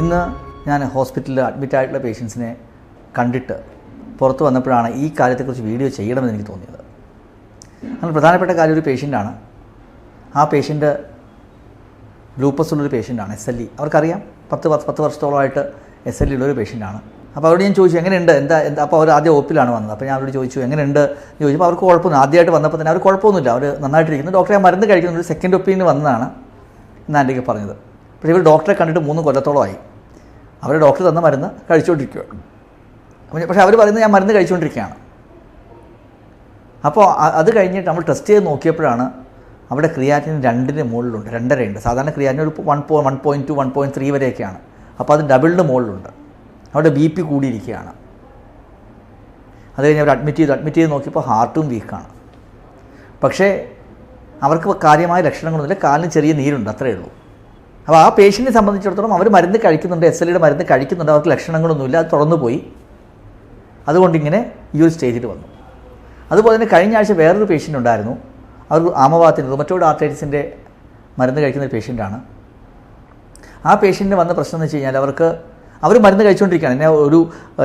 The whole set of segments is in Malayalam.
ഇന്ന് ഞാൻ ഹോസ്പിറ്റലിൽ അഡ്മിറ്റ് ആയിട്ടുള്ള പേഷ്യൻസിനെ കണ്ടിട്ട് പുറത്ത് വന്നപ്പോഴാണ് ഈ കാര്യത്തെക്കുറിച്ച് വീഡിയോ ചെയ്യണമെന്ന് എനിക്ക് തോന്നിയത്. അങ്ങനെ പ്രധാനപ്പെട്ട കാര്യം ഒരു പേഷ്യന്റാണ്. ആ പേഷ്യന്റ് ലൂപ്പസ് ഉള്ളൊരു പേഷ്യന്റാണ് എസ് എൽ ഇ അവർക്കറിയാം പത്ത് പത്ത് പത്ത് വർഷത്തോളമായിട്ട് എസ് എൽ ഇ ഉള്ളൊരു പേഷ്യന്റാണ്. അപ്പോൾ അവരോട് ഞാൻ ചോദിച്ചു എങ്ങനെയുണ്ട്? എന്താ എന്താ? അപ്പോൾ അവർ ആദ്യം ഒപ്പിലാണ് വന്നത്. അപ്പോൾ ഞാൻ അവരോട് ചോദിച്ചു എങ്ങനെയുണ്ട്? ചോദിച്ചപ്പോൾ അവർക്ക് കുഴപ്പമൊന്നും ആദ്യമായിട്ട് വന്നപ്പോൾ തന്നെ അവർ കുഴപ്പമൊന്നുമില്ല. അവർ നന്നായിട്ടിരിക്കുന്നു. ഡോക്ടറെ മരുന്ന് കഴിക്കുന്നത് ഒരു സെക്കൻഡ് ഒപ്പീനിയൻ വന്നതാണ് എന്നാണ് എനിക്ക് പറഞ്ഞത്. പക്ഷേ ഇവർ ഡോക്ടറെ കണ്ടിട്ട് മൂന്ന് കൊല്ലത്തോളമായി. അവർ ഡോക്ടർ തന്ന മരുന്ന് കഴിച്ചുകൊണ്ടിരിക്കുകയാണ് പക്ഷേ അവർ പറയുന്നത് ഞാൻ മരുന്ന് കഴിച്ചുകൊണ്ടിരിക്കുകയാണ് അപ്പോൾ അത് കഴിഞ്ഞിട്ട് നമ്മൾ ടെസ്റ്റ് ചെയ്ത് നോക്കിയപ്പോഴാണ് അവിടെ ക്രിയാറ്റിൻ രണ്ടിന് മുകളിലുണ്ട് രണ്ടരയുണ്ട്. സാധാരണ ക്രിയാറ്റിൻ ഒരു വൺ പോ one point two one point three വരെയൊക്കെയാണ്. അപ്പോൾ അത് ഡബിളിന് മുകളിലുണ്ട്. അവിടെ ബി പി കൂടിയിരിക്കുകയാണ്. അത് കഴിഞ്ഞ് അവർ അഡ്മിറ്റ് ചെയ്തു. അഡ്മിറ്റ് ചെയ്ത് നോക്കിയപ്പോൾ ഹാർട്ടും വീക്കാണ്. പക്ഷേ അവർക്ക് കാര്യമായ ലക്ഷണങ്ങളൊന്നുമില്ല. കാലിന് ചെറിയ നീരുണ്ട് അത്രയേ ഉള്ളൂ. അപ്പോൾ ആ പേഷ്യന്റിനെ സംബന്ധിച്ചിടത്തോളം അവർ മരുന്ന് കഴിക്കുന്നുണ്ട് എസ് എൽ ഇയുടെ മരുന്ന് കഴിക്കുന്നുണ്ട് അവർക്ക് ലക്ഷണങ്ങളൊന്നുമില്ല അത് തുറന്നു പോയി അതുകൊണ്ട് ഇങ്ങനെ ഈ ഒരു സ്റ്റേജിൽ വന്നു. അതുപോലെ തന്നെ കഴിഞ്ഞ ആഴ്ച വേറൊരു പേഷ്യന്റ് ഉണ്ടായിരുന്നു. അവർ ആമവാത്തിന് റൊമറ്റോയിഡ് ആർട്ടൈറ്റിസിന്റെ മരുന്ന് കഴിക്കുന്ന ഒരു പേഷ്യന്റാണ് ആ പേഷ്യന്റിന് വന്ന പ്രശ്നം എന്ന് വെച്ച് കഴിഞ്ഞാൽ അവർക്ക് അവർ മരുന്ന് കഴിച്ചുകൊണ്ടിരിക്കുകയാണ് എന്നെ ഒരു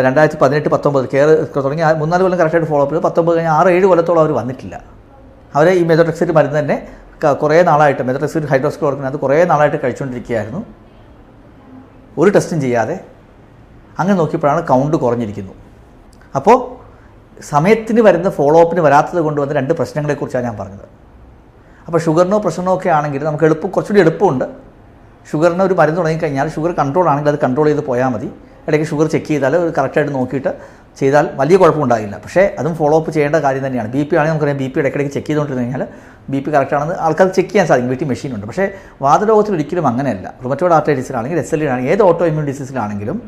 രണ്ടായിരത്തി പതിനെട്ട് പത്തൊമ്പത് കെയർ തുടങ്ങി മൂന്നാൽ കൊല്ലം കറക്റ്റായിട്ട് ഫോളോ അപ്പ് ചെയ്തു. പത്തൊമ്പത് കഴിഞ്ഞാൽ ആറ് ഏഴ് കൊല്ലത്തോളം അവർ വന്നിട്ടില്ല. അവരെ ഈ മെതോട്രെക്സൈറ്റ് മരുന്ന് തന്നെ കുറേ നാളായിട്ട് മെതോട്രെക്സൈറ്റ് അത് കുറേ നാളായിട്ട് കഴിച്ചുകൊണ്ടിരിക്കുകയായിരുന്നു. ഒരു ടെസ്റ്റും ചെയ്യാതെ അങ്ങനെ നോക്കിയപ്പോഴാണ് കൗണ്ട് കുറഞ്ഞിരിക്കുന്നു. അപ്പോൾ സമയത്തിന് വരുന്ന ഫോളോ അപ്പിന് വരാത്തത് കൊണ്ട് വന്ന രണ്ട് പ്രശ്നങ്ങളെക്കുറിച്ചാണ് ഞാൻ പറഞ്ഞത്. അപ്പോൾ ഷുഗറിനോ പ്രഷറിനോ ഒക്കെ ആണെങ്കിൽ നമുക്ക് എളുപ്പം കുറച്ചുകൂടി എളുപ്പമുണ്ട്. ഷുഗറിന് ഒരു മരുന്ന് തുടങ്ങിക്കഴിഞ്ഞാൽ ഷുഗർ കൺട്രോൾ ആണെങ്കിൽ അത് കൺട്രോൾ ചെയ്ത് പോയാൽ മതി. ഇടയ്ക്ക് ഷുഗർ ചെക്ക് ചെയ്താൽ കറക്റ്റായിട്ട് നോക്കിയിട്ട് ചെയ്താൽ വലിയ കുഴപ്പമുണ്ടാകില്ല. പക്ഷേ അതും ഫോളോ അപ്പ് ചെയ്യേണ്ട കാര്യം തന്നെയാണ്. ബി പി ആണെങ്കിൽ നമുക്കറിയാം ബി പി ഇടയ്ക്കിടയ്ക്ക് ചെക്ക് ചെയ്തുകൊണ്ടിരുന്നു കഴിഞ്ഞാൽ ബി പി കറക്റ്റാണെന്ന് ആൾക്കാർ ചെക്ക് ചെയ്യാൻ സാധിക്കും. വീട്ടിൽ മെഷീനുണ്ട് പക്ഷേ വാതരോഗത്തിൽ ഒരിക്കലും അങ്ങനെയല്ല. റുമറ്റോഡ് ആർട്ടൈറ്റിസിലാണെങ്കിൽ എസ് എൽ ആണെങ്കിൽ ഏത് ഓട്ടോ ഇമ്മ്യൂൺ ഡിസീസിലാണെങ്കിലും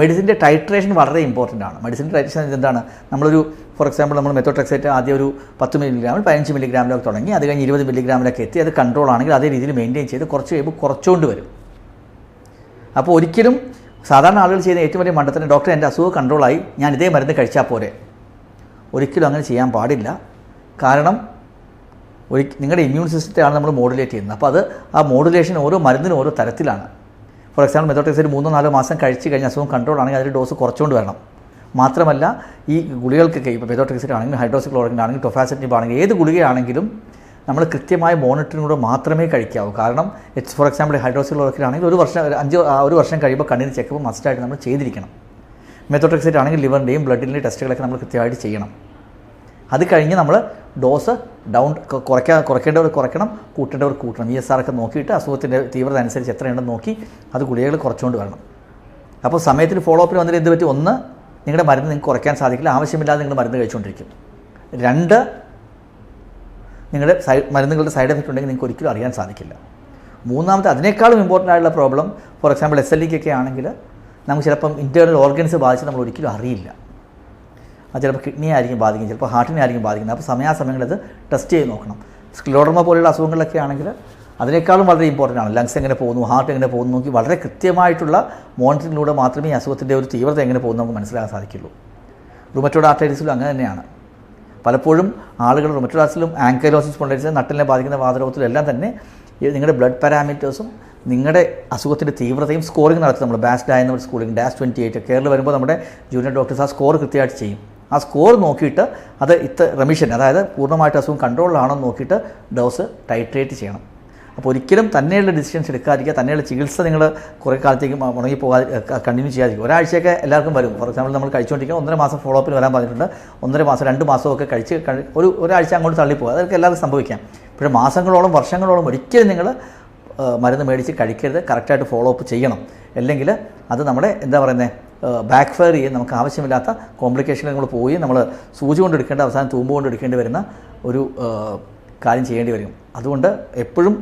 മെഡിസിന്റെ ടൈട്രേഷൻ വളരെ ഇമ്പോർട്ടന്റ് ആണ്. മെഡിസിന്റെ ടൈട്രേഷൻ എന്താണ്? നമ്മളൊരു ഫോർ എക്സാമ്പിൾ നമ്മൾ മെത്തോട്രക്സൈറ്റ് ആദ്യം ഒരു പത്ത് മില്ലിഗ്രാമിൽ പതിനഞ്ച് മില്ലിഗ്രാമിലൊക്കെ തുടങ്ങി അത് കഴിഞ്ഞ് ഇരുപത് മില്ലിഗ്രാമിലൊക്കെ എത്തി അത് കൺട്രോൾ ആണെങ്കിൽ അതേ രീതിയിൽ മെയിന്റെയിൻ ചെയ്ത് കുറച്ച് കഴിയുമ്പോൾ കുറച്ചുകൊണ്ട് വരും. അപ്പോൾ ഒരിക്കലും സാധാരണ ആളുകൾ ചെയ്യുന്ന ഏറ്റവും വലിയ മണ്ടത്തിന് ഡോക്ടർ എന്റെ അസുഖം കൺട്രോളായി ഞാൻ ഇതേ മരുന്ന് കഴിച്ചാൽ പോരെ. ഒരിക്കലും അങ്ങനെ ചെയ്യാൻ പാടില്ല. കാരണം ഒരു നിങ്ങളുടെ ഇമ്മ്യൂൺ സിസ്റ്റത്തെയാണ് നമ്മൾ മോഡുലേറ്റ് ചെയ്യുന്നത്. അപ്പോൾ അത് ആ മോഡുലേഷൻ ഓരോ മരുന്നിനും ഓരോ തരത്തിലാണ്. ഫോർ എക്സാമ്പിൾ മെത്തോട്രെക്സൈഡ് മൂന്നോ നാലോ മാസം കഴിച്ച് കഴിഞ്ഞ അസുഖം കൺട്രോൾ ആണെങ്കിൽ അതിന്റെ ഡോസ് കുറച്ചുകൊണ്ട് വരണം. മാത്രമല്ല ഈ ഗുളികൾക്കൊക്കെ ഇപ്പോൾ മെത്തോട്ടിക്സിന്റെ ആണെങ്കിലും ഹൈഡ്രോസിക്ലോറിൻ ആണെങ്കിലും ടൊഫാസിറ്റിബ് ആണെങ്കിലും ഏത് ഗുളികയാണെങ്കിലും നമ്മൾ കൃത്യമായ മോണിറ്ററിലൂടെ മാത്രമേ കഴിക്കാവൂ. കാരണം ഇറ്റ്സ് ഫോർ എക്സാമ്പിൾ ഹൈഡ്രോസിക്ലോറിൻ ആണെങ്കിൽ ഒരു വർഷം അഞ്ച് ഒരു വർഷം കഴിയുമ്പോൾ കണ്ണിന് ചെക്കപ്പ് മസ്റ്റായിട്ട് നമ്മൾ ചെയ്തിരിക്കണം. മെത്തോട്രിക്സൈറ്റ് ആണെങ്കിൽ ലിവറിന്റെയും ബ്ലഡിന്റെയും ടെസ്റ്റുകളൊക്കെ നമ്മൾ കൃത്യമായിട്ട് ചെയ്യണം. അത് കഴിഞ്ഞ് നമ്മൾ ഡോസ് ഡൗൺ കുറയ്ക്കാൻ കുറയ്ക്കേണ്ടവർ കുറയ്ക്കണം കൂട്ടേണ്ടവർ കൂട്ടണം. ഇ എസ് ആർ ഒക്കെ നോക്കിയിട്ട് അസുഖത്തിന്റെ തീവ്രത അനുസരിച്ച് എത്രയുണ്ടെന്ന് നോക്കി അത് ഗുളികകൾ കുറച്ചുകൊണ്ട് വരണം. അപ്പോൾ സമയത്തിന് ഫോളോ അപ്പിൽ വന്നിട്ട് എന്ത് പറ്റി? ഒന്ന് നിങ്ങളുടെ മരുന്ന് നിങ്ങൾക്ക് കുറയ്ക്കാൻ സാധിക്കില്ല. ആവശ്യമില്ലാതെ നിങ്ങൾ മരുന്ന് കഴിച്ചുകൊണ്ടിരിക്കും. രണ്ട് നിങ്ങളുടെ സൈഡ് മരുന്നുകളുടെ സൈഡ് എഫക്റ്റ് ഉണ്ടെങ്കിൽ നിങ്ങൾക്ക് ഒരിക്കലും അറിയാൻ സാധിക്കില്ല. മൂന്നാമത്തെ അതിനേക്കാളും ഇമ്പോർട്ടന്റ് ആയിട്ടുള്ള problem for example S L ഇക്കൊക്കെ ആണെങ്കിൽ നമുക്ക് ചിലപ്പം ഇന്റേർണൽ ഓർഗൻസ് ബാധിച്ച് നമ്മൾ ഒരിക്കലും അറിയില്ല. അത് ചിലപ്പോൾ കിഡ്നിയെ ആയിരിക്കും ബാധിക്കും ചിലപ്പോൾ ഹാർട്ടിനെ ആയിരിക്കും ബാധിക്കുന്നത്. അപ്പോൾ സമയാസമയങ്ങളിൽ അത് ടെസ്റ്റ് ചെയ്ത് നോക്കണം. സ്ക്ലോഡർമ പോലെയുള്ള അസുഖങ്ങളൊക്കെ ആണെങ്കിൽ അതിനേക്കാളും വളരെ ഇമ്പോർട്ടന്റ് ആണ്. ലങ്സ് എങ്ങനെ പോകുന്നു ഹാർട്ട് എങ്ങനെ പോകുന്നു നോക്കി വളരെ കൃത്യമായിട്ടുള്ള മോണിറ്ററിങ്ങിലൂടെ മാത്രമേ ഈ അസുഖത്തിന്റെ ഒരു തീവ്രത എങ്ങനെ പോകുന്നു നമുക്ക് മനസ്സിലാക്കാൻ സാധിക്കുള്ളൂ. റുമറ്റോഡ് ആർട്ടൈറ്റിസിലും അങ്ങനെ തന്നെയാണ്. പലപ്പോഴും ആളുകൾ റുമറ്റോഡാസിലും ആങ്കൈലോസിസ് സ്പോണ്ടൈറ്റിസിലും നട്ടലിനെ ബാധിക്കുന്ന വാതരോഗത്തിലും എല്ലാം തന്നെ നിങ്ങളുടെ ബ്ലഡ് പാരാമീറ്റേഴ്സും നിങ്ങളുടെ അസുഖത്തിന്റെ തീവ്രതയും സ്കോറിംഗ് നടത്തും. നമ്മൾ ബാസ് ഡായ എന്നൊരു സ്കൂളിംഗ് ഡാഷ് ട്വന്റി എയ്റ്റ് കെയറിൽ വരുമ്പോൾ നമ്മുടെ ജൂനിയർ ഡോക്ടേഴ്സ് ആ സ്കോർ കൃത്യമായിട്ട് ചെയ്യും. ആ സ്കോർ നോക്കിയിട്ട് അത് ഇത്ര റെമിഷൻ അതായത് പൂർണമായിട്ട് അസുഖം കൺട്രോളിലാണോ നോക്കിയിട്ട് ഡോസ് ടൈട്രേറ്റ് ചെയ്യണം. അപ്പോൾ ഒരിക്കലും തന്നെയുള്ള ഡിസിഷൻസ് എടുക്കാതിരിക്കുക തന്നെയുള്ള ചികിത്സ നിങ്ങൾ കുറേ കാലത്തേക്ക് മ- മുടങ്ങി പോകാതെ കണ്ടിന്യൂ ചെയ്യാതിരിക്കും ഒരാഴ്ചയൊക്കെ എല്ലാവർക്കും വരും. ഫോർ എക്സാമ്പിൾ നമ്മൾ കഴിച്ചുകൊണ്ടിരിക്കുക ഒന്നര മാസം ഫോളോ അപ്പിൽ വരാൻ പറഞ്ഞിട്ടുണ്ട്. ഒന്നര മാസം രണ്ട് മാസമൊക്കെ കഴിച്ച് കഴി- ഒരു ഒരാഴ്ച അങ്ങോട്ട് തള്ളിപ്പോകുക അതൊക്കെ എല്ലാവർക്കും സംഭവിക്കാം. പക്ഷേ മാസങ്ങളോളം വർഷങ്ങളോളം ഒരിക്കലും നിങ്ങൾ മരുന്ന് മേടിച്ച് കഴിക്കരുത്. കറക്റ്റായിട്ട് ഫോളോ അപ്പ് ചെയ്യണം. അല്ലെങ്കിൽ അത് നമ്മുടെ എന്താ പറയുന്നത് ബാക്ക് ഫയർ ചെയ്യും. നമുക്ക് ആവശ്യമില്ലാത്ത കോംപ്ലിക്കേഷനുകൾ പോയി. നമ്മൾ സൂചി കൊണ്ടെടുക്കേണ്ട അവസാനം തൂമ്പ് കൊണ്ട് എടുക്കേണ്ടി വരുന്ന ഒരു കാര്യം ചെയ്യേണ്ടി വരും. അതുകൊണ്ട് എപ്പോഴും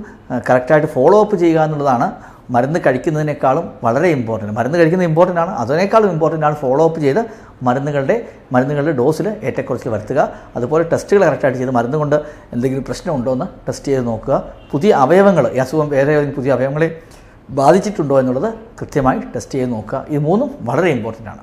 കറക്റ്റായിട്ട് ഫോളോ അപ്പ് ചെയ്യുക എന്നുള്ളതാണ് മരുന്ന് കഴിക്കുന്നതിനേക്കാളും വളരെ ഇമ്പോർട്ടന്റ് മരുന്ന് കഴിക്കുന്നത് ഇമ്പോർട്ടന്റ് ആണ്. അതിനേക്കാളും ഇമ്പോർട്ടന്റ് ആണ് ഫോളോ അപ്പ് ചെയ്ത് മരുന്നുകളുടെ മരുന്നുകളുടെ ഡോസിൽ ഏറ്റക്കുറച്ചിൽ വരുത്തുക. അതുപോലെ ടെസ്റ്റുകൾ കറക്റ്റായിട്ട് ചെയ്ത് മരുന്ന് കൊണ്ട് എന്തെങ്കിലും പ്രശ്നമുണ്ടോ എന്ന് ടെസ്റ്റ് ചെയ്ത് നോക്കുക. പുതിയ അവയവങ്ങൾ ഈ അസുഖം വേറെ ഏതെങ്കിലും പുതിയ അവയവങ്ങളെ ബാധിച്ചിട്ടുണ്ടോ എന്നുള്ളത് കൃത്യമായി ടെസ്റ്റ് ചെയ്ത് നോക്കുക. ഇത് മൂന്നും വളരെ ഇമ്പോർട്ടന്റ് ആണ്.